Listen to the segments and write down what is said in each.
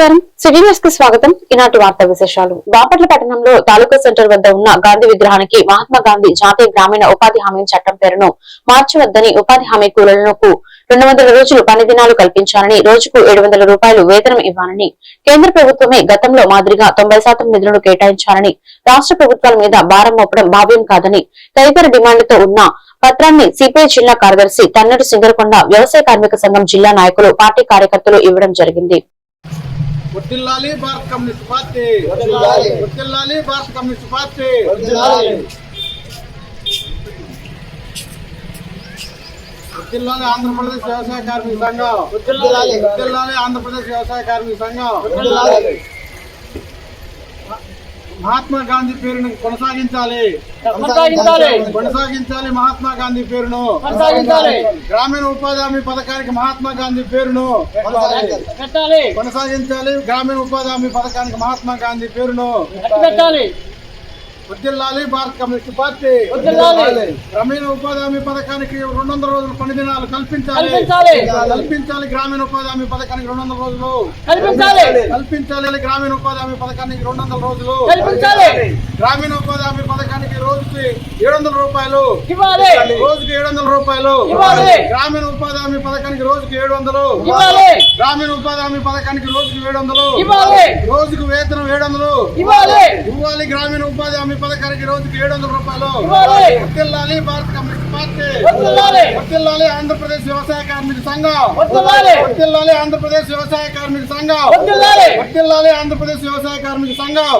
నమస్కారం. సిటీ న్యూస్కి స్వాగతం. ఈనాటి వార్తా విశేషాలు. బాపట్ల పట్టణంలో తాలూకా సెంటర్ వద్ద ఉన్న గాంధీ విగ్రహానికి మహాత్మా గాంధీ జాతీయ గ్రామీణ ఉపాధి హామీ చట్టం పేరును మార్చవద్దని ఉపాధి హామీ కూలీలకు రెండు వందల రోజులు పని దినాలు కల్పించాలని రోజుకు ఏడు వందల రూపాయలు వేతనం ఇవ్వాలని కేంద్ర ప్రభుత్వమే గతంలో మాదిరిగా తొంభై శాతం నిధులను కేటాయించాలని రాష్ట్ర ప్రభుత్వాల మీద భారం మోపడం భావ్యం కాదని తదితర డిమాండ్లతో ఉన్న పత్రాన్ని సిపిఐ జిల్లా కార్యదర్శి తన్నడు సింగరకొండ వ్యవసాయ కార్మిక సంఘం జిల్లా నాయకులు పార్టీ కార్యకర్తలు ఇవ్వడం జరిగింది. వర్ధిల్లాలి భారత కమ్యూనిస్ట్ పార్టీ వర్ధిల్లాలి. వర్ధిల్లాలి భారత కమ్యూనిస్ట్ పార్టీ వర్ధిల్లాలి. వర్ధిల్లాలి ఆంధ్రప్రదేశ్ వ్యవసాయ కార్మిక సంఘం వర్ధిల్లాలి. వర్ధిల్లాలి ఆంధ్రప్రదేశ్ వ్యవసాయ కార్మిక సంఘం వర్ధిల్లాలి. మహాత్మా గాంధీ పేరును కొనసాగించాలి కొనసాగించాలి. కొనసాగించాలి మహాత్మా గాంధీ పేరును కొనసాగించాలి. గ్రామీణ ఉపాధి హామీ పథకానికి మహాత్మా గాంధీ పేరును కొనసాగించాలి. గ్రామీణ ఉపాధి హామీ పథకానికి మహాత్మా గాంధీ పేరును పెట్టాలి వర్ధిల్లాలి భారత కమ్యూనిస్ట్ పార్టీ. గ్రామీణ ఉపాధి హామీ పథకానికి రెండు వందల రోజుల పని దినాలు కల్పించాలి. కల్పించాలి. గ్రామీణ ఉపాధి హామీ పథకానికి రెండు వందల రోజులు. కల్పించాలి. గ్రామీణ ఉపాధి హామీ పథకానికి రెండు వందల రోజులు గ్రామీణ ఉపాధి హామీ పథకానికి రోజుకి ఏడు వందల రూపాయలు రోజుకి ఏడు వందల రూపాయలు. గ్రామీణ ఉపాధి హామీ పథకానికి రోజుకి ఏడు వందలు గ్రామీణ ఉపాధి హామీ పథకానికి రోజుకి ఏడు వందలు. రోజుకు వేతనం ఏడు వందలు ఇవ్వాలి. ఇవ్వాలి గ్రామీణ ఉపాధి హామీ పథకానికి రోజుకి ఏడు వందల రూపాయలు. వర్తిల్లాలి భారత కమ్యూనిస్ట్ పార్టీ. వర్తిల్లాలి ఆంధ్రప్రదేశ్ వ్యవసాయ కార్మిక సంఘం. వర్తిల్లాలి ఆంధ్రప్రదేశ్ వ్యవసాయ కార్మిక సంఘం. వర్తిల్లాలి ఆంధ్రప్రదేశ్ వ్యవసాయ కార్మిక సంఘం.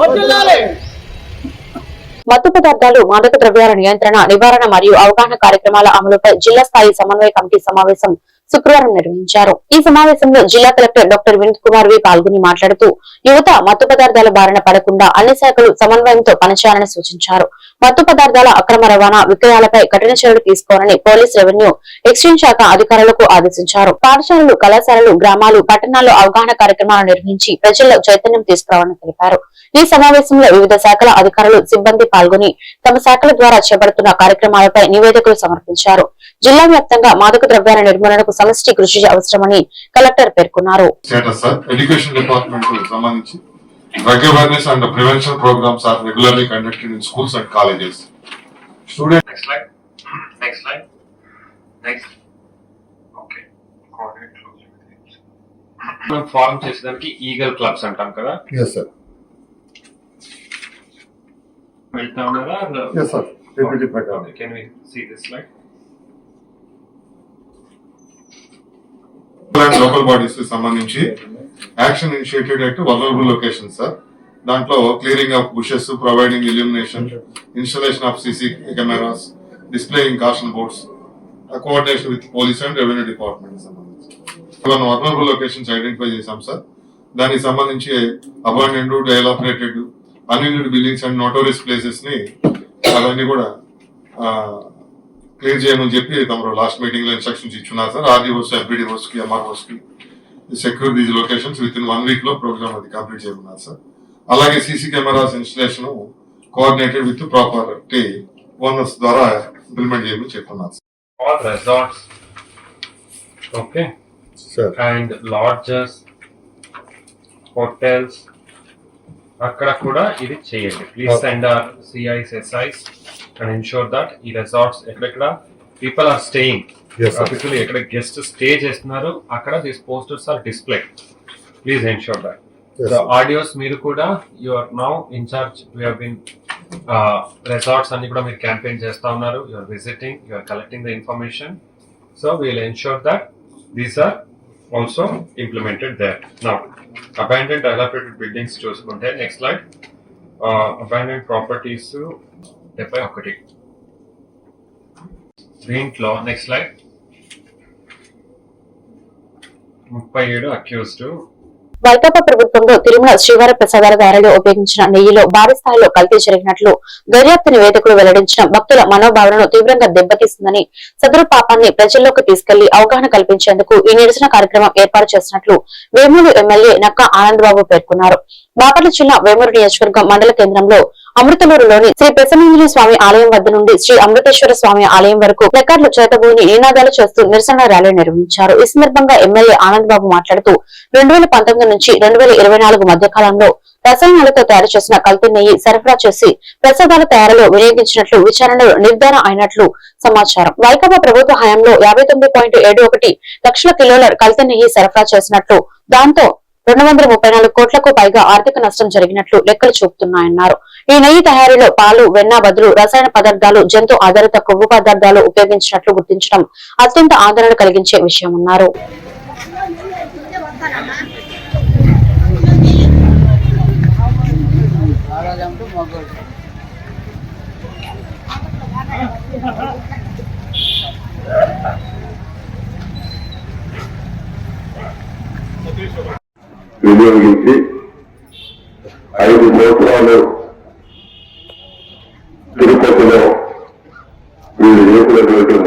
మత్తు పదార్థాలు మాదక ద్రవ్యాల నియంత్రణ నివారణ మరియు అవగాహన కార్యక్రమాల అమలుపై జిల్లా స్థాయి సమన్వయ కమిటీ సమావేశం శుక్రవారం నిర్వహించారు. ఈ సమావేశంలో జిల్లా collector doctor Vinod Kumar V పాల్గొని మాట్లాడుతూ యువత మత్తు పదార్థాల బారిన పడకుండా అన్ని శాఖలు సమన్వయంతో పనిచేయాలని సూచించారు. మత్తు పదార్థాల అక్రమ రవాణా విక్రయాలపై కఠిన చర్యలు తీసుకోవాలని పోలీస్ రెవెన్యూ ఎక్స్చేంజ్ శాఖ అధికారులకు ఆదేశించారు. పాఠశాలలు కళాశాలలు గ్రామాలు పట్టణాల్లో అవగాహన కార్యక్రమాలు నిర్వహించి ప్రజల్లో చైతన్యం తీసుకురావాలని తెలిపారు. ఈ సమావేశంలో వివిధ శాఖల అధికారులు సిబ్బంది పాల్గొని తమ శాఖల ద్వారా చేపడుతున్న కార్యక్రమాలపై నివేదికలు సమర్పించారు. జిల్లా వ్యాప్తంగా మాదక ద్రవ్యాల నిర్మూలనకు సమష్టి కృషి అవసరమని కలెక్టర్ పేర్కొన్నారు స్టేటస్ సార్ ఎడ్యుకేషన్ డిపార్ట్మెంట్ సంబంధించి drug awareness and prevention programmes are regularly conducted in schools and colleges student Next slide. Next slide. Next. Okay. Coordinate closely with it. మనం ఫార్మ్ చేసేదానికి ఈగల్ క్లబ్స్ అంటాం కదా yes sir వెళ్తా ఉన్నారా yes sir PPT ప్రకారం can we see this slide and local బాడీస్కి సంబంధించి action initiated at vulnerable location sir దాంట్లో clearing of bushes providing illumination installation of CC cameras displaying caution boards coordination with police and revenue department సంబంధించి. మనం vulnerable locations identify చేశాం sir దానికి సంబంధించి abandoned dilapidated unused buildings and notorious ప్లేసెస్ని అవన్నీ కూడా clear చేయమని చెప్పి తమరు లాస్ట్ మీటింగ్లో ఇన్స్ట్రక్షన్స్ ఇచ్చున్నారు సార్. ఆర్డీఓస్ ఎంపీడీఓస్కి ఎంఆర్ఓస్కి secure these locations with in one వీక్లో ప్రోగ్రామ్ అది కంప్లీట్ చేయమన్నారు సార్. అలాగే CC cameras installation coordinated with property owners ద్వారా ఇంప్లిమెంట్ చేయమని చెప్తున్నారు all resorts okay sir and lodges hotels అక్కడ కూడా ఇది చేయండి. Please. Send our CIs SIs and ensure that ఈ రిసార్ట్స్ ఎక్కడెక్కడ పీపుల్ ఆర్ స్టేయింగ్. పీపుల్ ఎక్కడ గెస్ట్ స్టే చేస్తున్నారు అక్కడ these posters are display please ensure that so. RDOs మీరు కూడా you are now in-charge within resorts అన్ని కూడా మీరు క్యాంపెయిన్ చేస్తా ఉన్నారు. You are visiting you are collecting the information so we'll ensure that these are also implemented there now abandoned developed buildings చూసుకుంటే next slide abandoned properties డెబ్బై ఒకటి దీంట్లో next slide ముప్పై ఏడు అక్యూస్డ్ వైకాపా ప్రభుత్వంలో తిరుమల శ్రీవారి ప్రసాదాల తయారీలో ఉపయోగించిన నెయ్యిలో భారీ స్థాయిలో కల్తీ జరిగినట్లు దర్యాప్తు నివేదికలు వెల్లడించిన భక్తుల మనోభావనను తీవ్రంగా దెబ్బతీస్తుందని సదరు పాపాన్ని ప్రజల్లోకి తీసుకెళ్ళి అవగాహన కల్పించేందుకు ఈ నిరసన కార్యక్రమం ఏర్పాటు చేసినట్లు వేమూరు ఎమ్మెల్యే నక్కా ఆనందబాబు పేర్కొన్నారు. బాపట్ల జిల్లా వేమూరు నియోజకవర్గం మండల కేంద్రంలో అమృతలూరులోని శ్రీ పెసనంజలి స్వామి ఆలయం వద్ద నుండి శ్రీ అమృతేశ్వర స్వామి ఆలయం వరకు ప్లకార్లు చేతబూని నినాదాలు చేస్తూ నిరసన ర్యాలీ నిర్వహించారు. ఈ సందర్భంగా ఎమ్మెల్యే ఆనంద్ బాబు మాట్లాడుతూ రెండు వేల పంతొమ్మిది నుంచి రెండు వేల ఇరవై నాలుగు మధ్య కాలంలో రసాయనాలతో తయారు చేసిన కల్తీ నెయ్యి సరఫరా చేసి ప్రసాదాల తయారీలో వినియోగించినట్లు విచారణలో నిర్ధారణ అయినట్లు సమాచారం. వైకాపా ప్రభుత్వ హయాంలో యాభై తొమ్మిది పాయింట్ ఏడు ఒకటి లక్షల కిలోల కల్తీ నెయ్యి సరఫరా చేసినట్లు దాంతో రెండు వందల ముప్పై నాలుగు కోట్లకు పైగా ఆర్థిక నష్టం జరిగినట్లు లెక్కలు చూపుతున్నాయన్నారు. ఈ నెయ్యి తయారీలో పాలు వెన్న బదులు రసాయన పదార్థాలు జంతు ఆధారిత కొవ్వు పదార్థాలు ఉపయోగించినట్లు గుర్తించడం అత్యంత ఆదరణ కలిగించే విషయమన్నారు వినియోగించి ఐదు సంవత్సరాలు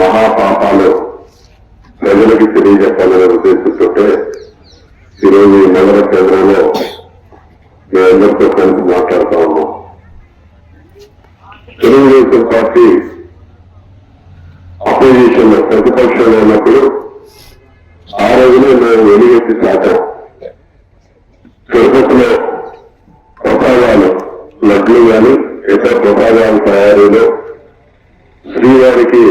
మహాపాపాలు ప్రజలకు తెలియజెప్పాలనే ఉద్దేశంతో ఈరోజు ఈ నగర కేంద్రంలో మేమందరితో కలిసి మాట్లాడుతా ఉన్నాం. తెలుగుదేశం పార్టీ అపోజిషన్లో ప్రతిపక్షంలో ఉన్నప్పుడు ఆ రోజునే మేము వెలుగెత్తి చాటాం తిరుపతిలో ప్రసాదాలు లడ్లు కానీ ఇతర ప్రసాదాల తయారీలో శ్రీవారికి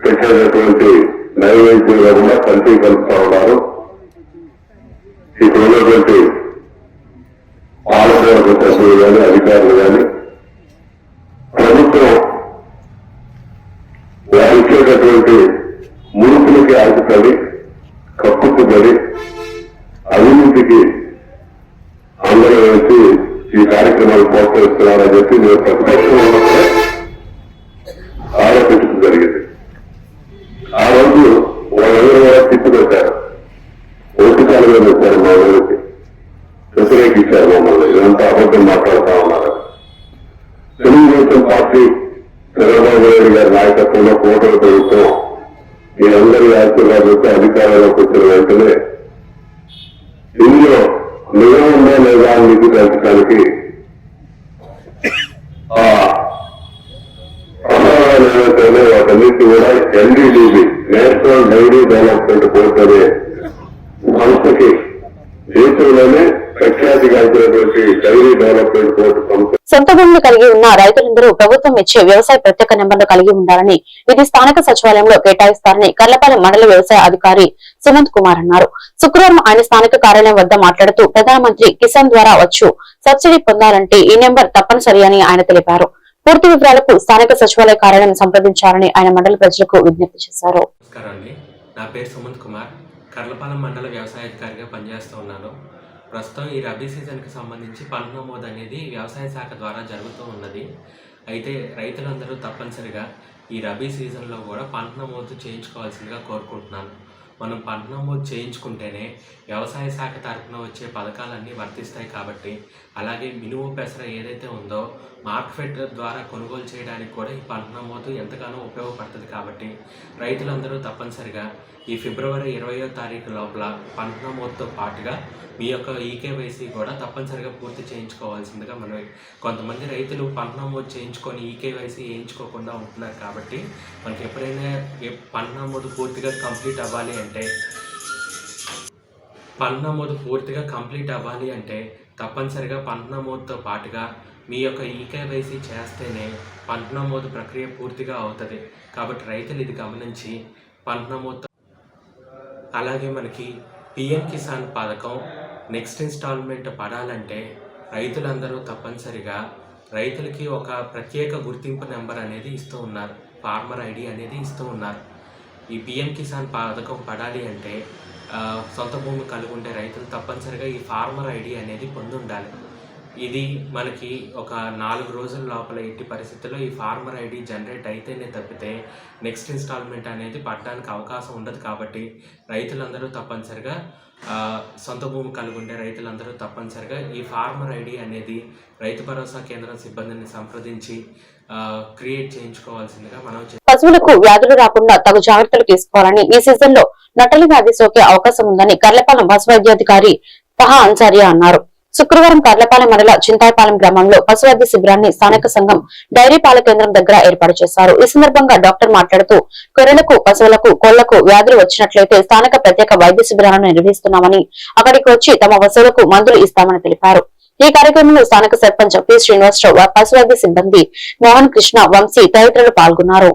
పెట్టేటటువంటి నైవేద్యంగా కూడా కల్తీ కలుపుతా ఉన్నారు ఇక్కడ ఉన్నటువంటి పాలకవర్గ సభ్యులు గాని అధికారులు గాని ప్రభుత్వం వారు ఇచ్చేటటువంటి ముడుపులకి ఆశపడి కక్కుతుబడి అవినీతికి అందరూ వచ్చి ఈ కార్యక్రమాలు ప్రోత్సహిస్తున్నారని చెప్పి నేను ప్రతిపక్షంలో ఉన్నప్పుడే ఆరోపించడం జరిగింది ఆ రోజు వాళ్ళందరూ కూడా తిప్పిపెట్టారు ఓపికాలుగా పెట్టారు మా ఊరికి వ్యతిరేకించారు మమ్మల్ని ఇదంతా అబద్ధం మాట్లాడుతా ఉన్నారు తెలుగుదేశం పార్టీ చంద్రబాబు నాయుడు గారి నాయకత్వంలో కూటమి ప్రభుత్వం మీ అందరి ఆశీర్వాదంతో అధికారంలోకి వచ్చిన వెంటనే ఇందులో నిజం ఉందా లేదా అని మీకు తెలుసడానికి ఆ ప్రమాణాలు ఏవైతే వాటన్నిటి కూడా NDDB national dairy development board అనే సంస్థకి దేశంలోనే ప్రఖ్యాతిగాంచినటువంటి డైరీ డెవలప్మెంట్ బోర్డు సొంత భూములు కలిగి ఉన్న రైతులందరూ ప్రభుత్వం ఇచ్చే వ్యవసాయ ప్రత్యేక నెంబర్లు కలిగి ఉండాలని ఇది స్థానిక సచివాలయంలో కేటాయిస్తారని కర్లపాలెం మండల వ్యవసాయ అధికారి సుమంత్ కుమార్ అన్నారు. శుక్రవారం ఆయన స్థానిక కార్యాలయం వద్ద మాట్లాడుతూ ప్రధానమంత్రి కిసాన్ ద్వారా వచ్చు సబ్సిడీ పొందాలంటే ఈ నెంబర్ తప్పనిసరి అని ఆయన తెలిపారు. పూర్తి వివరాలకు స్థానిక సచివాలయ కార్యాలయం సంప్రదించాలని ఆయన మండల ప్రజలకు విజ్ఞప్తి చేశారు. నా పేరు సుమంత్ కుమార్. కర్లపాలెం మండల వ్యవసాయ అధికారిగా పనిచేస్తూ ఉన్నాను. ప్రస్తుతం ఈ రబీ సీజన్కి సంబంధించి పంట నమోదు అనేది వ్యవసాయ శాఖ ద్వారా జరుగుతూ ఉన్నది. అయితే రైతులందరూ తప్పనిసరిగా ఈ రబీ సీజన్లో కూడా పంట నమోదు చేయించుకోవాల్సిందిగా కోరుకుంటున్నాను. మనం పంట నమోదు చేయించుకుంటేనే వ్యవసాయ శాఖ తరఫున వచ్చే పథకాలన్నీ వర్తిస్తాయి కాబట్టి అలాగే మినుము పెసర ఏదైతే ఉందో మార్కెట్ ద్వారా కొనుగోలు చేయడానికి కూడా ఈ పంట నమోదు ఎంతగానో ఉపయోగపడుతుంది కాబట్టి రైతులందరూ తప్పనిసరిగా ఈ ఫిబ్రవరి ఇరవయో తారీఖు లోపల పంట నమోదుతో పాటుగా మీ యొక్క ఈకేవైసీ కూడా తప్పనిసరిగా పూర్తి చేయించుకోవాల్సిందిగా మనం కొంతమంది రైతులు పంట నమోదు చేయించుకొని ఈకేవైసీ వేయించుకోకుండా ఉంటున్నారు కాబట్టి మనకి ఎప్పుడైనా ఏ- పంట నమోదు పూర్తిగా కంప్లీట్ అవ్వాలి అంటే పంట నమోదు పూర్తిగా కంప్లీట్ అవ్వాలి అంటే తప్పనిసరిగా పంట నమోదుతో పాటుగా మీ యొక్క ఈకేవైసీ చేస్తేనే పంట నమోదు ప్రక్రియ పూర్తిగా అవుతుంది. కాబట్టి రైతులు ఇది గమనించి పంట నమోదు అలాగే మనకి పిఎం కిసాన్ పథకం నెక్స్ట్ ఇన్స్టాల్మెంట్ పడాలంటే రైతులందరూ తప్పనిసరిగా రైతులకి ఒక ప్రత్యేక గుర్తింపు నెంబర్ అనేది ఇస్తూ ఉన్నారు. ఫార్మర్ ఐడి అనేది ఇస్తూ ఉన్నారు. ఈ పిఎం కిసాన్ పథకం పడాలి అంటే సొంత భూమి కలిగి ఉండే రైతులు తప్పనిసరిగా ఈ ఫార్మర్ ఐడి అనేది పొంది ఉండాలి ఇది మనకి ఒక నాలుగు రోజుల లోపల ఎట్టి పరిస్థితుల్లో ఈ ఫార్మర్ ఐడి జనరేట్ అయితేనే తప్పితే నెక్స్ట్ ఇన్స్టాల్మెంట్ అనేది పడడానికి అవకాశం ఉండదు కాబట్టి రైతులందరూ తప్పనిసరిగా సొంత భూమి కలిగి ఉండే రైతులందరూ తప్పనిసరిగా ఈ ఫార్మర్ ఐడి అనేది రైతు భరోసా కేంద్రం సిబ్బందిని సంప్రదించి క్రియేట్ చేయించుకోవాల్సిందిగా మనం పశువులకు వ్యాధులు రాకుండా తగు జాగ్రత్తలు తీసుకోవాలని ఈ సీజన్లో నటలి వ్యాధి సోకే అవకాశం ఉందని కర్లపాలెం పశు వైద్యాధికారి పహా అన్సారియా అన్నారు. శుక్రవారం కర్లపాలెం మండల చింతాయపాలెం గ్రామంలో పశువైద్య శిబిరాన్ని స్థానిక సంఘం డైరీ పాల కేంద్రం దగ్గర ఏర్పాటు చేశారు. ఈ సందర్భంగా డాక్టర్ మాట్లాడుతూ గొర్రెలకు పశువులకు కోళ్ళకు వ్యాధులు వచ్చినట్లయితే స్థానిక ప్రత్యేక వైద్య శిబిరాలను నిర్వహిస్తున్నామని అక్కడికి వచ్చి తమ పశువులకు మందులు ఇస్తామని తెలిపారు. ఈ కార్యక్రమంలో స్థానిక సర్పంచ్ పి శ్రీనివాసరావు పశువైద్య సిబ్బంది మోహన్ కృష్ణ వంశీ తదితరులు పాల్గొన్నారు.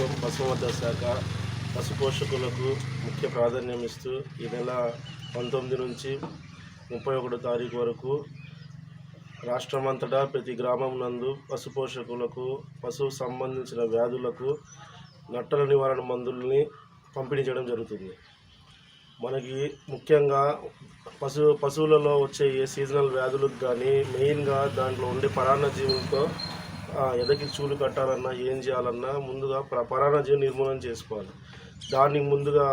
ప్రభుత్వం పశువర్థ శాఖ పశు పోషకులకు ముఖ్య ప్రాధాన్యం ఇస్తూ ఈ నెల పంతొమ్మిది నుంచి ముప్పై ఒకటో తారీఖు వరకు రాష్ట్రమంతటా ప్రతి గ్రామం నందు పశు పోషకులకు పశువు సంబంధించిన వ్యాధులకు నట్టల నివారణ మందుల్ని పంపిణీ చేయడం జరుగుతుంది. మనకి ముఖ్యంగా పశు పశువులలో వచ్చే ఏ సీజనల్ వ్యాధులకు కానీ మెయిన్గా దాంట్లో ఉండే పరాన్న జీవులతో ఎదకి చూలు కట్టాలన్నా ఏం చేయాలన్నా ముందుగా ప్ర పరాన్న నిర్మూలన చేసుకోవాలి. దాన్ని ముందుగా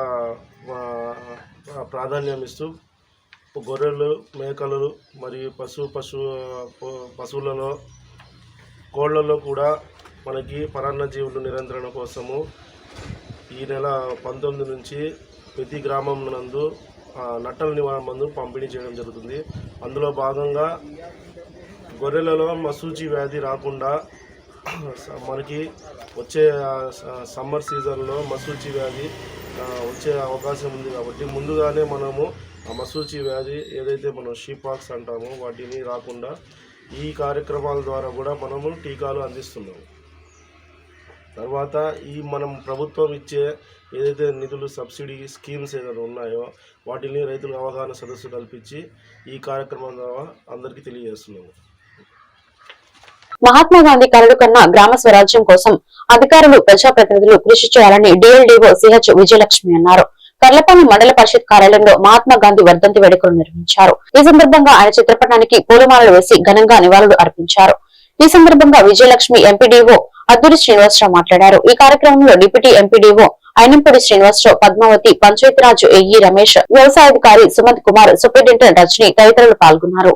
ప్రాధాన్యం ఇస్తూ గొర్రెలు మేకలు మరియు పశు పశు పశువులలో కోళ్ళలో కూడా మనకి పరాన్న నిరంతరణ కోసము ఈ నెల పంతొమ్మిది నుంచి ప్రతి గ్రామం నందు నట్టల నివారణ మందు పంపిణీ చేయడం జరుగుతుంది. అందులో భాగంగా గొర్రెలలో మసూచి వ్యాధి రాకుండా మనకి వచ్చే స- సమ్మర్ సీజన్లో మసూచి వ్యాధి వచ్చే అవకాశం ఉంది కాబట్టి ముందుగానే మనము ఆ మసూచి వ్యాధి ఏదైతే మనం షీపాక్స్ అంటామో వాటిని రాకుండా ఈ కార్యక్రమాల ద్వారా కూడా మనము టీకాలు అందిస్తున్నాము. తర్వాత ఈ మనం ప్రభుత్వం ఇచ్చే ఏదైతే నిధులు సబ్సిడీ స్కీమ్స్ ఏదైనా ఉన్నాయో వాటిని రైతులకు అవగాహన సదస్సు కల్పించి ఈ కార్యక్రమం ద్వారా అందరికీ తెలియజేస్తున్నాము. మహాత్మా గాంధీ కలలు కన్నా గ్రామ స్వరాజ్యం కోసం అధికారులు ప్రజాప్రతినిధులు కృషి చేయాలని డిఎల్డిఓ సిహెచ్ విజయలక్ష్మి అన్నారు. కర్లపాలెం మండల పరిషత్ కార్యాలయంలో మహాత్మా గాంధీ వర్ధంతి వేడుకలు నిర్వహించారు. ఈ సందర్భంగా ఆయన చిత్రపటానికి పూలమాలలు వేసి ఘనంగా నివాళులు అర్పించారు. ఈ సందర్భంగా విజయలక్ష్మి ఎంపీడీఓ అద్దూరి శ్రీనివాసరావు మాట్లాడారు. ఈ కార్యక్రమంలో deputy MPDO Ayinampudi Srinivasarao Padmavati Panchayati Raj AE Ramesh వ్యవసాయాధికారి Sumanth Kumar superintendent Rajani తదితరులు పాల్గొన్నారు.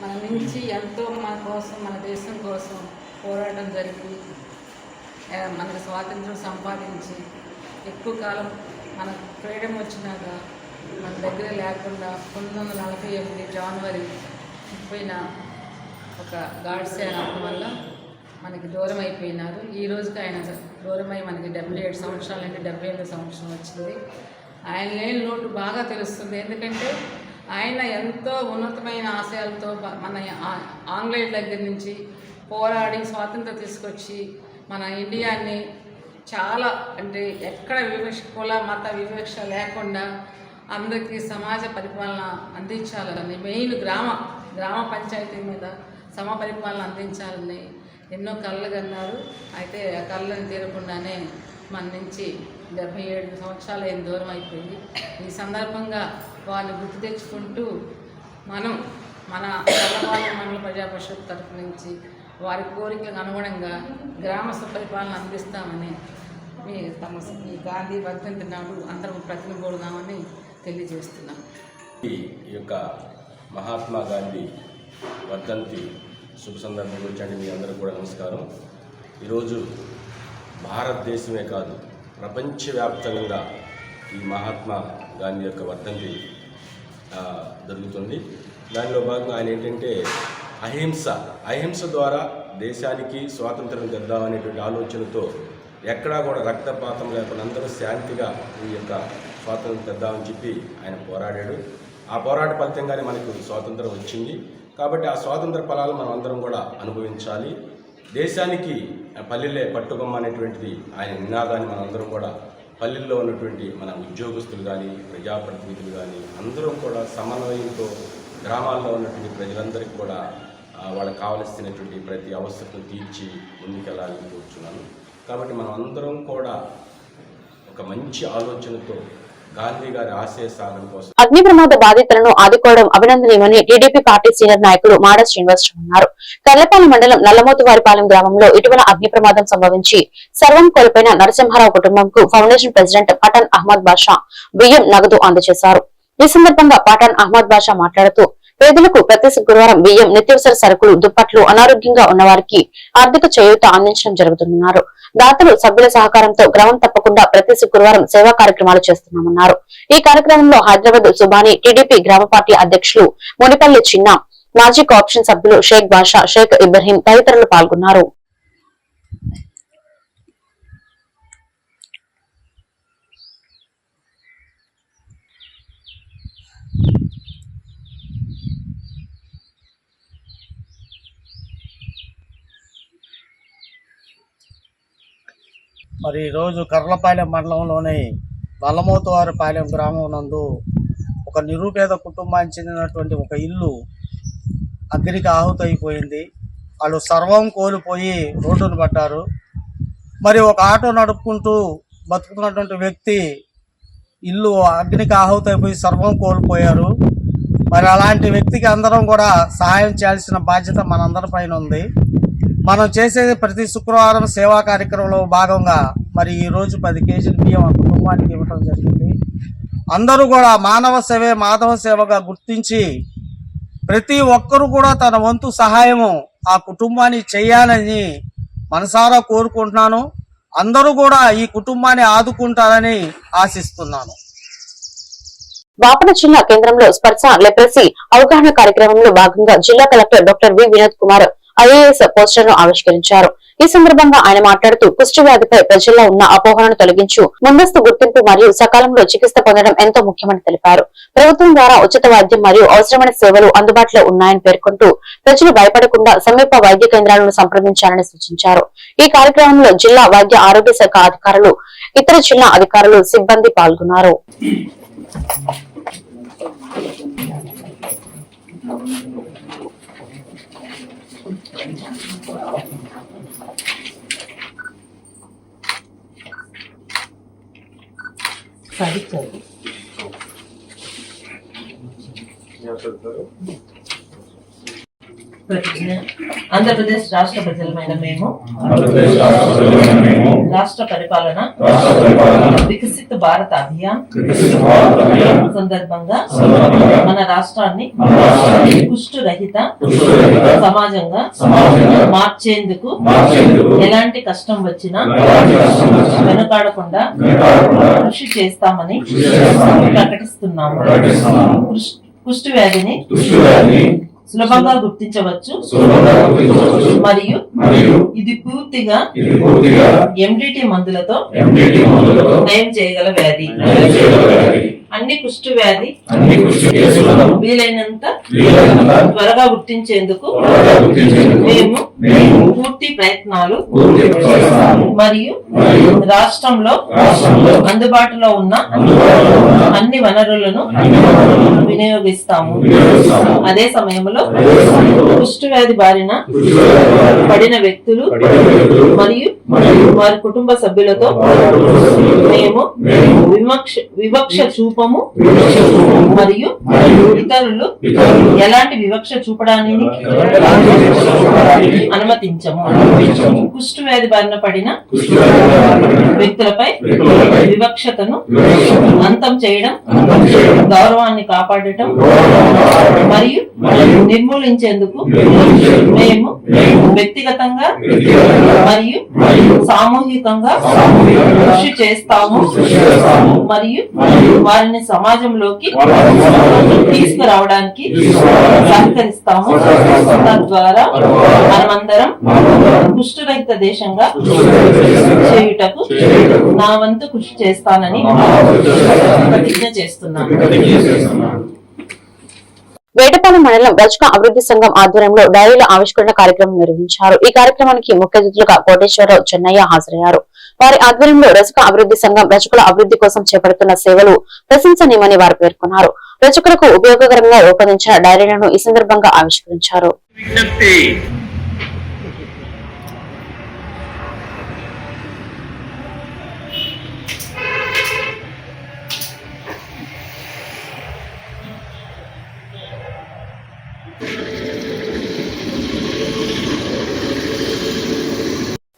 మన నుంచి ఎంతో మన కోసం మన దేశం కోసం పోరాటం జరిపి మనకు స్వాతంత్రం సంపాదించి ఎక్కువ కాలం మన ఫ్రీడమ్ వచ్చినాక మన దగ్గర లేకుండా పంతొమ్మిది వందల నలభై ఎనిమిది జనవరి ముప్పైన ఒక గాడ్సే అనడం వల్ల మనకి దూరం అయిపోయినారు. ఈ రోజుకి ఆయన దూరమై మనకి డెబ్బై ఏడు సంవత్సరాల నుండి డెబ్బై ఏడు సంవత్సరం వచ్చింది. ఆయన లేని లోటు బాగా తెలుస్తుంది. ఎందుకంటే ఆయన ఎంతో ఉన్నతమైన ఆశయాలతో మన ఆ- ఆంగ్లేయుల దగ్గర నుంచి పోరాడి స్వాతంత్రం తీసుకొచ్చి మన ఇండియాని చాలా అంటే ఎక్కడ వివక్ష కుల మత వివక్ష లేకుండా అందరికీ సమాజ పరిపాలన అందించాలని మెయిన్ గ్రామ గ్రామ పంచాయతీ మీద సమ పరిపాలన అందించాలని ఎన్నో కళ్ళు కన్నారు. అయితే ఆ కళ్ళని తీరకుండానే మన నుంచి డెబ్బై ఏడు సంవత్సరాలు అయిన దూరం అయిపోయింది. ఈ సందర్భంగా వారిని గుర్తు తెచ్చుకుంటూ మనం మన కళ్ళవాళ్ళ మండల ప్రజాపరిషత్ తరఫు నుంచి వారి కోరికలకు అనుగుణంగా గ్రామ సుపరిపాలన అందిస్తామని మీ తమ ఈ గాంధీ వర్ధంతి నాడు అందరం ప్రతినిధులుదామని తెలియజేస్తున్నాం. ఈ యొక్క మహాత్మా గాంధీ వర్ధంతి శుభ సందర్భం గురించి మీ అందరికీ కూడా నమస్కారం. ఈరోజు భారతదేశమే కాదు ప్రపంచవ్యాప్తంగా ఈ మహాత్మా గాంధీ యొక్క వర్ధంతి జరుగుతుంది. దానిలో భాగంగా ఆయన ఏంటంటే అహింస అహింస ద్వారా దేశానికి స్వాతంత్రం తెద్దామనేటువంటి ఆలోచనతో ఎక్కడా కూడా రక్తపాతం లేకుండా అందరూ శాంతిగా ఈ యొక్క స్వాతంత్రం తెద్దామని చెప్పి ఆయన పోరాడాడు. ఆ పోరాట ఫలితంగానే మనకు స్వాతంత్రం వచ్చింది. కాబట్టి ఆ స్వాతంత్ర ఫలాలు మనం అందరం కూడా అనుభవించాలి. దేశానికి పల్లెలే పట్టుకొమ్మ అనేటువంటిది ఆయన నినాదాన్ని మనందరం కూడా పల్లెల్లో ఉన్నటువంటి మన ఉద్యోగస్తులు కానీ ప్రజాప్రతినిధులు కానీ అందరూ కూడా సమన్వయంతో గ్రామాల్లో ఉన్నటువంటి ప్రజలందరికీ కూడా వాళ్ళకి కావలసినటువంటి ప్రతి అవసరం తీర్చి ముందుకెళ్ళాలని కోరుచున్నాను. కాబట్టి మనం అందరం కూడా ఒక మంచి ఆలోచనతో గాంధీ గారి ఆశయ సాధన కోసం. అగ్ని ప్రమాద బాధితులను ఆదుకోవడం అభినందనీయమని టీడీపీ పార్టీ సీనియర్ నాయకుడు మాడ శ్రీనివాస్ అన్నారు. తెల్లపాలెం మండలం నల్లమోతువారిపాలెం గ్రామంలో ఇటీవల అగ్ని ప్రమాదం సంభవించి సర్వం కోల్పోయిన నరసింహారావు కుటుంబంకు ఫౌండేషన్ ప్రెసిడెంట్ పఠాన్ అహ్మద్ బాషా బియ్యం నగదు అందజేశారు. ఈ సందర్భంగా పఠాన్ అహ్మద్ బాషా మాట్లాడుతూ పేదలకు ప్రతి శుక్రవారం బియ్యం నిత్యావసర సరుకులు దుప్పట్లు అనారోగ్యంగా ఉన్నవారికి ఆర్థిక చేయూత అందించడం జరుగుతుందన్నారు. దాతలు సభ్యుల సహకారంతో క్రమం తప్పకుండా ప్రతి శుక్రవారం సేవా కార్యక్రమాలు చేస్తున్నామన్నారు. ఈ కార్యక్రమంలో హైదరాబాద్ సుబాని టీడీపీ గ్రామ పార్టీ అధ్యక్షులు మునిపల్లి చిన్న మాజీ కోఆప్షన్ సభ్యులు షేక్ బాషా షేక్ ఇబ్రహీం తదితరులు పాల్గొన్నారు. మరి ఈరోజు కర్లపాలెం మండలంలోని నల్లమోతువారిపాలెం గ్రామం నందు ఒక నిరుపేద కుటుంబానికి చెందినటువంటి ఒక ఇల్లు అగ్నికి ఆహుతయిపోయింది వాళ్ళు సర్వం కోల్పోయి రోడ్డును పడ్డారు మరి ఒక ఆటో నడుపుకుంటూ బతుకుతున్నటువంటి వ్యక్తి ఇల్లు అగ్నికి ఆహుతయిపోయి సర్వం కోల్పోయారు. మరి అలాంటి వ్యక్తికి అందరం కూడా సహాయం చేయాల్సిన బాధ్యత మనందరిపైన ఉంది. మనం చేసేది ప్రతి శుక్రవారం సేవా కార్యక్రమంలో భాగంగా మరి ఈ రోజు పది కేజీలు బియ్యం కుటుంబానికి ఇవ్వటం జరిగింది. అందరూ కూడా మానవ సేవే మాధవ సేవగా గుర్తించి ప్రతి ఒక్కరు కూడా తన వంతు సహాయము ఆ కుటుంబానికి చేయాలని మనసారా కోరుకుంటున్నాను. అందరూ కూడా ఈ కుటుంబాన్ని ఆదుకుంటారని ఆశిస్తున్నాను. బాపన జిల్లా కేంద్రంలో స్పర్శ లెప్రసీ అవగాహన కార్యక్రమంలో భాగంగా జిల్లా collector doctor V Vinod Kumar IAS పోస్టర్ను ఆవిష్కరించారు. ఈ సందర్భంగా ఆయన మాట్లాడుతూ కుష్టి వ్యాధిపై ప్రజల్లో ఉన్న అపోహలను తొలగించు ముందస్తు గుర్తింపు మరియు సకాలంలో చికిత్స పొందడం ఎంతో ముఖ్యమని తెలిపారు. ప్రభుత్వం ద్వారా ఉచిత వైద్యం మరియు అవసరమైన సేవలు అందుబాటులో ఉన్నాయని పేర్కొంటూ ప్రజలు భయపడకుండా సమీప వైద్య కేంద్రాలను సంప్రదించాలని సూచించారు. ఈ కార్యక్రమంలో జిల్లా వైద్య ఆరోగ్య శాఖ అధికారులు ఇతర జిల్లా అధికారులు సిబ్బంది పాల్గొన్నారు. 맛있죠? 그냥 썰어요? 네. ఆంధ్రప్రదేశ్ రాష్ట్ర ప్రజలమైన మేము రాష్ట్ర పరిపాలన వికసిత భారత అభియాన్ సందర్భంగా మన రాష్ట్రాన్ని కుష్టు రహిత సమాజంగా మార్చేందుకు ఎలాంటి కష్టం వచ్చినా వెనుకాడకుండా కృషి చేస్తామని ప్రకటిస్తున్నాము. కుష్- కుష్టు వ్యాధిని సులభంగా గుర్తించవచ్చు. మరియు ఇది పూర్తిగా ఎండిటి మందులతో నయం చేయగల వ్యాధి. అన్ని కుష్టు వ్యాధి వీలైనంత త్వరగా గుర్తించేందుకు మేము పూర్తి ప్రయత్నాలు మరియు రాష్ట్రంలో అందుబాటులో ఉన్న అన్ని వనరులను వినియోగిస్తాము. అదే సమయంలో కుష్టు వ్యాధి బారిన పడిన వ్యక్తులు మరియు వారి కుటుంబ సభ్యులతో మేము వివక్ష వివక్ష చూపము మరియు ఇతరులు ఎలాంటి వివక్ష చూపడానికి అనుమతించము. కుష్టు వ్యాధి బారిన పడిన వ్యక్తులపై వివక్షతను అంతం చేయడం గౌరవాన్ని కాపాడటం మరియు నిర్మూలించేందుకు మేము వ్యక్తిగతంగా మరియు సామూహికంగా కృషి చేస్తాము మరియు వారిని సమాజంలోకి తీసుకురావడానికి సహకరిస్తాము. తద్వారా మనమందరం కుష్ఠరహిత దేశంగా చేయుటకు నా వంతు కృషి చేస్తానని ప్రతిజ్ఞ చేస్తున్నాను. వేటపాలెం మండలం రజక అభివృద్ధి సంఘం ఆధ్వర్యంలో డైరీల ఆవిష్కరణ కార్యక్రమం నిర్వహించారు. ఈ కార్యక్రమానికి ముఖ్య అతిథులుగా కోటేశ్వరరావు చెన్నయ్య హాజరయ్యారు. వారి ఆధ్వర్యంలో రజక అభివృద్ధి సంఘం రజకుల అభివృద్ధి కోసం చేపడుతున్న సేవలు ప్రశంసనీయమని వారు పేర్కొన్నారు. రజకులకు ఉపయోగకరంగా రూపొందించిన డైరీలను ఈ సందర్భంగా ఆవిష్కరించారు.